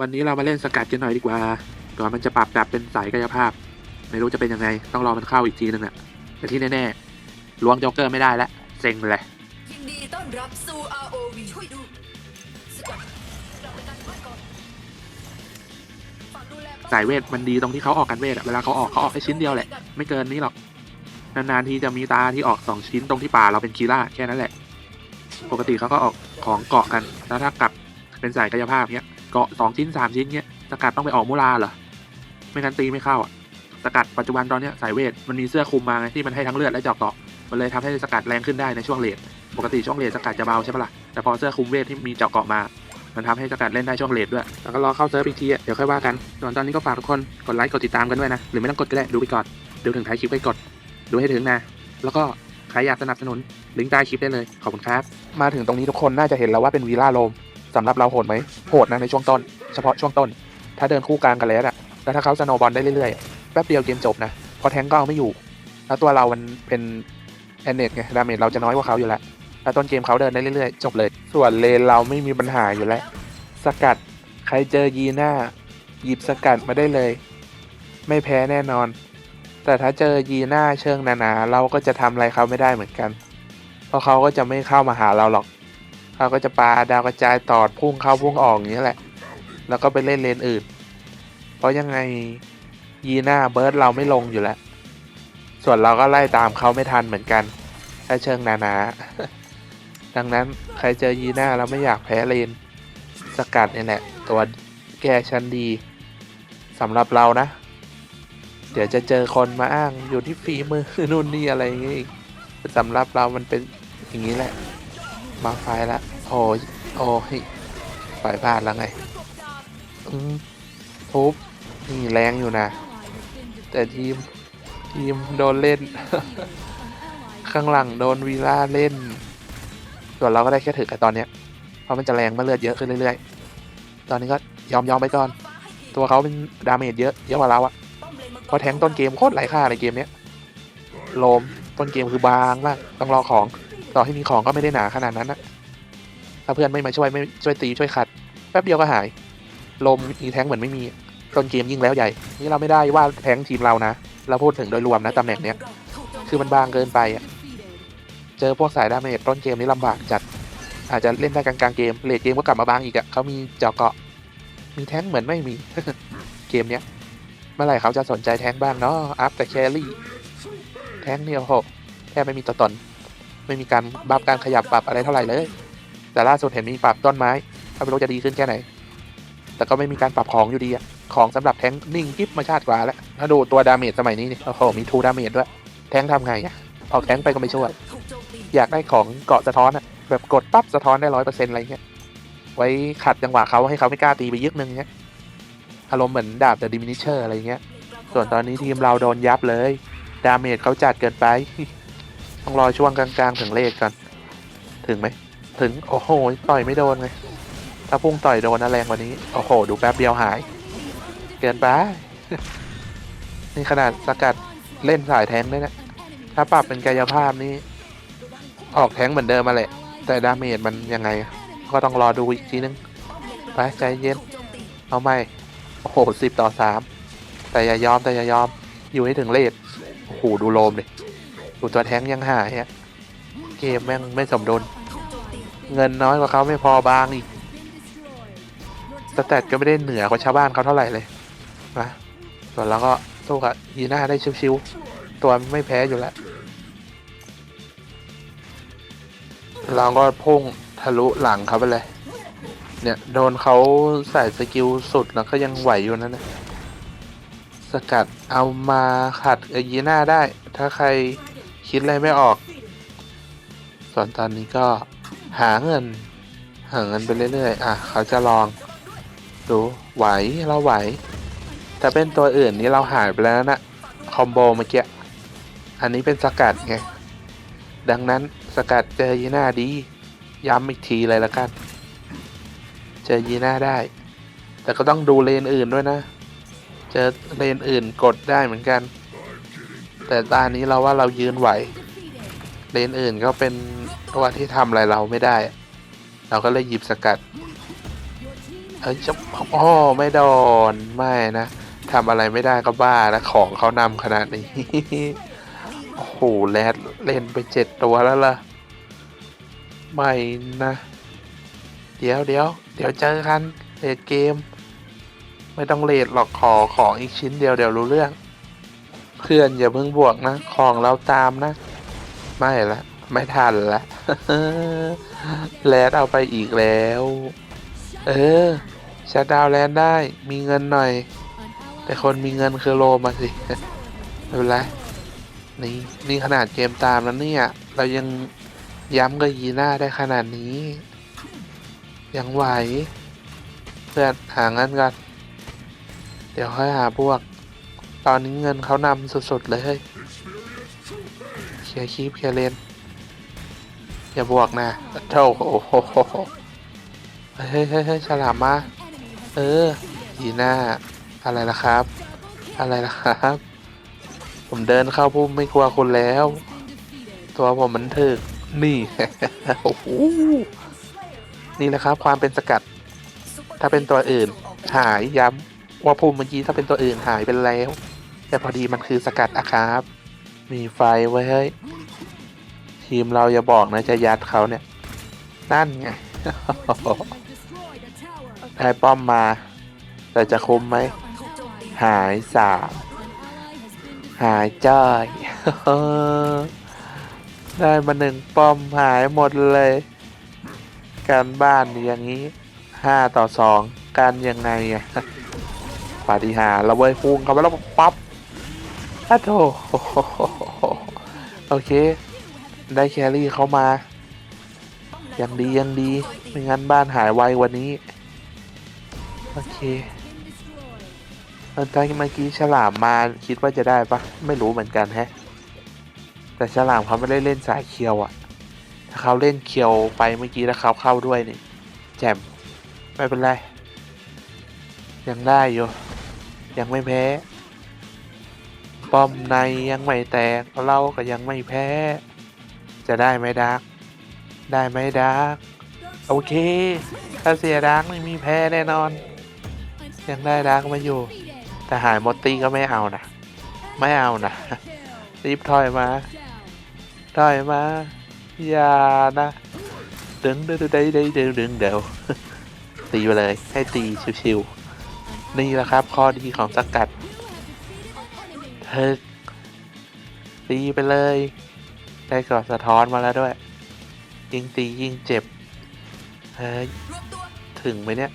วันนี้เรามาเล่นสกัดกันหน่อยดีกว่าก่อนมันจะปรับกลับเป็นสายกายภาพ ไม่รู้จะเป็นยังไง ต้องรอมันเข้าอีกทีนึงอะแต่ที่แน่ๆล้วงโจ๊กเกอร์ไม่ได้แล้วเซ็งเลยยินดีต้อนรับสู่ ROV ช่วยดูสกัดกลับไปกันบ้านก่อนฝากดูแลบ้นสายเวทมันดีตรงที่เขาออกกันเวทอะเวลาเขาออกเขาออกแค่ชิ้นเดียวแหละ ไม่เกินนี้หรอก นานๆทีจะมีตาที่ออกสองชิ้นตรงที่ป่าเราเป็นคีล่าแค่นั้นแหละ ปกติเขาก็ออกของเกาะกัน แล้วถ้ากลับเป็นสายกายภาพเนี้ย เกาะสองชิ้นสามชิ้นเนี้ยสกัดต้องไปออกมูลาเหรอไม่งั้นตีไม่เข้าอะสกัดปัจจุบันตอนเนี้ยสายเวทมันมีเสื้อคลุมมาไงที่มันให้ทั้งเลือดและจาะเกาะมันเลยทำให้สกัดแรงขึ้นได้ในช่วงเลทปกติช่วงเลทสกัดจะเบาใช่ปะล่ะแต่พอเสื้อคลุมเวทที่มีเจาะเกาะมา มันทำให้สกัดเล่นได้ช่วงเลทด้วยแล้วก็รอเข้าเซิร์ฟอีกทีเดี๋ยวค่อยว่ากันส่วนตอนนี้ก็ฝากทุกคนกดไลค์กดติดตามกันด้วยนะหรือไม่ต้องกดก็ได้ดูไปก่อนดูถึงท้ายคลิปไปกดดูให้ถึงนะ แล้วก็ใครอยากสนับสนุนลิงก์ใต้คลิปได้เลยขอบคุณครับ มาถึงตรงนี้ทุกคนน่าจะเห็นแล้วว่าเป็นวีล่าโลม สำหรับเราโหดไหมโหดนะในช่วงต้น เฉพาะช่วงต้น ถ้าเดินคู่กลางกันแล้วอะแล้วถ้าเขาสโนบอลได้เรื่อยๆ แป๊บเดียวเกมจบนะเพราะแทงก็เอาไม่อยู่ แล้วตัวเรามันเป็นแอนเนตไงดาเมจเราจะน้อยกว่าเขาอยู่แล้วแล้วต้นเกมเขาเดินได้เรื่อยๆ จบเลย ส่วนเลนเราไม่มีปัญหาอยู่แล้ว สกัดใครเจอยีน่าหยิบสกัดมาได้เลย ไม่แพ้แน่นอน แต่ถ้าเจอยีน่าเชิงหนาๆเราก็จะทำอะไรเขาไม่ได้เหมือนกัน เพราะเขาก็จะไม่เข้ามาหาเราหรอก เขาก็จะปาดาวกระจายตอดพุ่งเข้าพุ่งออกอย่างนี้แหละ แล้วก็ไปเล่นเลนอื่น เพราะยังไงยีน่าเบิร์ดเราไม่ลงอยู่แล้ว ส่วนเราก็ไล่ตามเขาไม่ทันเหมือนกันถ้าเชิงหนาๆดังนั้นใครเจอยีน่าแล้วไม่อยากแพ้เลน สกัดเนี่ยแหละตัวแก้ชั้นดีสำหรับเรานะ เดี๋ยวจะเจอคนมาอ้างอยู่ที่ฝีมือนู่นนี่อะไรอย่างงี้สำหรับเรามันเป็นอย่างนี้แหละ มาไฟละ โอ้ยโอ้ยปล่อยพลาดแล้วไงอืมทุบนี่แรงอยู่นะ แต่ทีม ทีมโดนเล่น ข้างหลังโดนวีล่าเล่น ส่วนเราก็ได้แค่ถือกับตอนเนี้ย เพราะมันจะแรงเมื่อเลือดเยอะขึ้นเรื่อยๆ ตอนนี้ก็ยอมยอมไปก่อน ตัวเขาเป็นดาเมจเยอะเยอะกว่าเราอะเพราะแทงต้นเกมโคตรไหลค่าในเกมเนี้ยโลมต้นเกมคือบางมาก ต้องรอของ ต่อให้มีของก็ไม่ได้หนาขนาดนั้นนะถ้าเพื่อนไม่มาช่วยไม่ช่วยตีช่วยขัดแป๊บเดียวก็หาย ลมอีแท้งเหมือนไม่มีต้นเกมยิ่งแล้วใหญ่ นี่เราไม่ได้ว่าแทงทีมเรานะ เราพูดถึงโดยรวมนะตำแหน่งเนี้ย คือมันบางเกินไปอะเจอพวกสายดาเมจต้นเกมนี้ลำบากจัด อาจจะเล่นได้กลางๆเกมเลดเกมก็กลับมาบางอีกอะเขามีเจาะเกาะ มีแท้งเหมือนไม่มี เกมเนี้ย เมื่อไหร่เขาจะสนใจแท้งบ้างเนาะ อัพแต่แครี่ แท้งเนี่ยโอ้โหแทบไม่มีตัวตน ไม่มีการบัฟการขยับปรับอะไรเท่าไหร่เลย แต่ล่าสุดเห็นมีปรับต้นไม้ถ้าไม่รู้จะดีขึ้นแค่ไหน แต่ก็ไม่มีการปรับของอยู่ดีอะของสำหรับแท้งนิ่งกิ๊บมาชาติกว่าแล้วถ้าดูตัวดาเมจสมัยนี้นี่โอ้โหมีทูดาเมจด้วย แท้งทำไงอะออกแท้งไปก็ไม่ช่วย อยากได้ของเกาะสะท้อนอะแบบกดปั๊บสะท้อนได้ร้อยเปอร์เซ็นต์อะไรเงี้ยไว้ขัดจังหวะเขาให้เขาไม่กล้าตีไปยึกนึงเงี้ยอารมณ์เหมือนดาบเดอะดิมินิเชอร์อะไรเงี้ย ส่วนตอนนี้ทีมเราโดนยับเลย ดาเมจเขาจัดเกินไป ต้องรอช่วงกลางๆ ถึงเลขก่อน ถึงไหม ถึง โอ้โห ต่อยไม่โดนไงถ้าพุ่งต่อยโดนนะแรงกว่านี้ โอ้โห ดูแป๊บเดียวหาย เกินไป นี่ขนาดสกัดเล่นสายแทงด้วยนะ ถ้าปรับเป็นกายภาพนี่ ออกแทงเหมือนเดิมมาแหละ แต่ดาเมจมันยังไง ก็ต้องรอดูอีกทีนึง ไปใจเย็น เอาไม่ โอ้โหสิบต่อสาม แต่อย่ายอมแต่อย่ายอม อยู่ให้ถึงเลทโอ้โห ดูโลมเลย ดูตัวแท้งยังหายอะเกมแม่งไม่สมดุลเงินน้อยกว่าเขาไม่พอบางอีกสแตทก็ไม่ได้เหนือกว่าชาวบ้านเขาเท่าไหร่เลยนะส่วนเราก็สู้กับยีน่าได้ชิวๆตัวไม่แพ้อยู่แล้วเราก็พุ่งทะลุหลังเขาไปเลย เนี่ยโดนเขาใส่สกิลสุดแล้วก็ยังไหวอยู่นั่นนะสกัดเอามาขัดยีน่าได้ ถ้าใคร คิดอะไรไม่ออก ส่วนตอนนี้ก็หาเงิน หาเงินไปเรื่อยๆ อะ เขาจะลอง ดู ไหว เราไหว แต่เป็นตัวอื่นนี้เราหายไปแล้วนะคอมโบเมื่อกี้ อันนี้เป็นสกัดไง ดังนั้นสกัดเจอยีน่าดี ย้ำอีกทีเลยละกัน เจอยีน่าได้ แต่ก็ต้องดูเลนอื่นด้วยนะ เจอเลนอื่นกดได้เหมือนกัน แต่ตอนนี้เราว่าเรายืนไหว เลนอื่นก็เป็นตัวที่ทำอะไรเราไม่ได้ เราก็เลยหยิบสกัด เอ้ยจะโอ้ไม่โดนไม่นะทำอะไรไม่ได้ก็บ้าแล้วของเขานำขนาดนี้ โอ้โหแรดเล่นไปเจ็ดตัวแล้วล่ะ ไม่นะ เดี๋ยวเดี๋ยวเดี๋ยวเจอกันเลดเกม ไม่ต้องเลดหรอกขอของอีกชิ้นเดียวเดี๋ยวรู้เรื่อง เพื่อนอย่าเพิ่งบวกนะ ของเราตามนะ ไม่ละไม่ทันละแลนเอาไปอีกแล้ว เออชัดดาวแลนได้มีเงินหน่อย แต่คนมีเงินคือโลมาสิไม่เป็นไรนี่นี่ขนาดเกมตามแล้วเนี่ย เรายังย้ำกับยีน่าได้ขนาดนี้ ยังไหว เพื่อนหาเงินกัน เดี๋ยวค่อยหาพวก ตอนนี้เงินเขานำสุดๆเลยเฮ้ยเคลียร์คีปเคลียร์เลนอย่าบวกนะโธ่โอ้โหเฮ้ยเฮ้ยเฮ้ยเฮ้ยฉลามมา เออยีหน่าอะไรล่ะครับ อะไรล่ะครับ ผมเดินเข้าพุ่มไม่กลัวคุณแล้ว ตัวผมมันถึกนี่โอ้โหนี่แหละครับ ความเป็นสกัด ถ้าเป็นตัวอื่น หายย้ำว่าพุ่มเมื่อกี้ถ้าเป็นตัวอื่นหายไปแล้ว แต่พอดีมันคือสกัดอะครับ มีไฟไว้เฮ้ยทีมเราอย่าบอกนะจะยัดเขาเนี่ย นั่นไงได้ป้อมมา แต่จะคุมไหม หายสามหายจ้อยได้มาหนึ่งป้อมหายหมดเลย การบ้านอย่างนี้ห้าต่อสองการยังไงอะปาฏิหาริย์เราเว้ยพุ่งเขาไปแล้วปั๊บ อะโถโอเค ได้แครี่เขามา ยังดียังดี ไม่งั้นบ้านหายไววันนี้ โอเคตอนเมื่อกี้ฉลามมาคิดว่าจะได้ปะไม่รู้เหมือนกันแฮะ แต่ฉลามเขาไม่ได้เล่นสายเคียวอะถ้าเขาเล่นเคียวไปเมื่อกี้แล้วเขาเข้าด้วยนี่แจ่มไม่เป็นไร ยังได้อยู่ ยังไม่แพ้ ป้อมในยังไม่แตกเราก็ยังไม่แพ้ จะได้ไหมดัก ได้ไหมดัก โอเค ถ้าเสียดักไม่มีแพ้แน่นอน ยังได้ดักมาอยู่ แต่หายมดตีก็ไม่เอานะ ไม่เอานะ รีบถอยมา ถอยมา อย่านะดึงดึงดึงดึงดึงดึงดึงเดี๋ยวตีไปเลย ให้ตีชิวๆนี่แหละครับ ข้อดีของสกัด เทิกตีไปเลย ได้กอดสะท้อนมาแล้วด้วย ยิงตียิงเจ็บ เฮ้ย ถึงไหมเนี่ย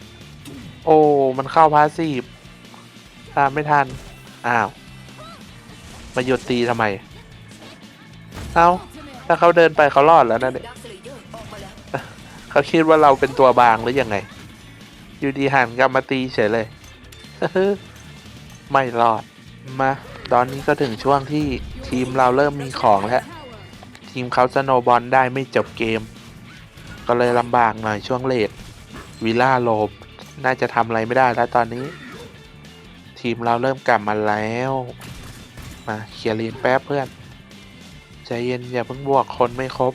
โอ้ มันเข้าพาสซีฟตามไม่ทัน อ้าว มาหยุดตีทำไม เอาถ้าเขาเดินไปเขารอดแล้วนะเนี่ยเอร์ออกมาแล้วเขาคิดว่าเราเป็นตัวบางหรือยังไง อยู่ดีหันกลับมาตีเฉยเลย ไม่รอด มา ตอนนี้ก็ถึงช่วงที่ทีมเราเริ่มมีของแล้ว ทีมเขาสโนบอลได้ไม่จบเกม ก็เลยลำบากหน่อยช่วงเลดวิลล่าโลบน่าจะทำอะไรไม่ได้แล้วตอนนี้ ทีมเราเริ่มกลับมาแล้ว มาเคลียร์ลีนแป๊บเพื่อนใจเย็นอย่าเพิ่งบวกคนไม่ครบ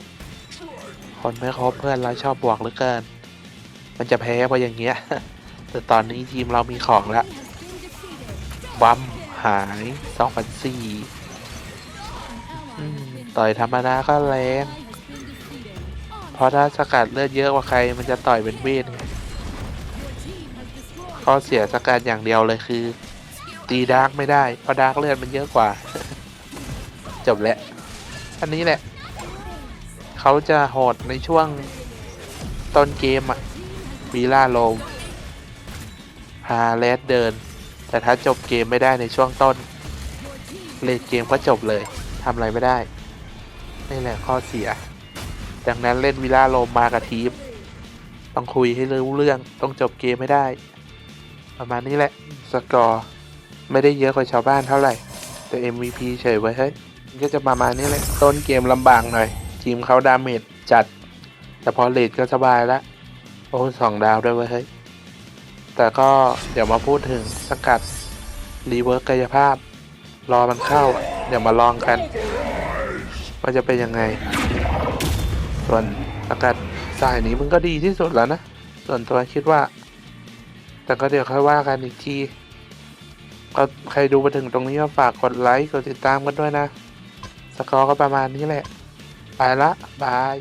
คนไม่ครบเพื่อนเราชอบบวกเหลือเกิน มันจะแพ้เพราะอย่างเงี้ย แต่ตอนนี้ทีมเรามีของแล้วบัม หาย2004อืมต่อยธรรมดาก็แรง เพราะถ้าสกัดเลือดเยอะกว่าใครมันจะต่อยเป็นเวทไงข้อเสียสกัดอย่างเดียวเลยคือ ตีดาร์กไม่ได้ เพราะดาร์กเลือดมันเยอะกว่า จบแล้ว อันนี้แหละ เขาจะโหดในช่วงต้นเกมอะวีล่าโลมพาเลสเดิน แต่ถ้าจบเกมไม่ได้ในช่วงต้นเลดเกมก็จบเลยทำอะไรไม่ได้นี่แหละข้อเสีย ดังนั้นเล่นวิลล่าโลมมากับทีม ต้องคุยให้รู้เรื่องต้องจบเกมไม่ได้ ประมาณนี้แหละ สกอร์ไม่ได้เยอะกว่าชาวบ้านเท่าไหร่ แต่ MVP เฉยไว้เฮ้ยก็จะประมาณนี้แหละ ต้นเกมลำบากหน่อย ทีมเขาดาเมจจัด แต่พอเลดก็สบายละโอ้สองดาวด้วยเว้ยเฮ้ย แต่ก็เดี๋ยวมาพูดถึงสกัดรีเวิร์กกายภาพ รอมันเข้า เดี๋ยวมาลองกันว่าจะเป็นยังไง ส่วนสกัดสายนี้มันก็ดีที่สุดแล้วนะ ส่วนตัวคิดว่า แต่ก็เดี๋ยวค่อยว่ากันอีกทีก็ใครดูมาถึงตรงนี้ก็ฝากกดไลค์กดติดตามกันด้วยนะ สกอร์ก็ประมาณนี้แหละ ไปละบาย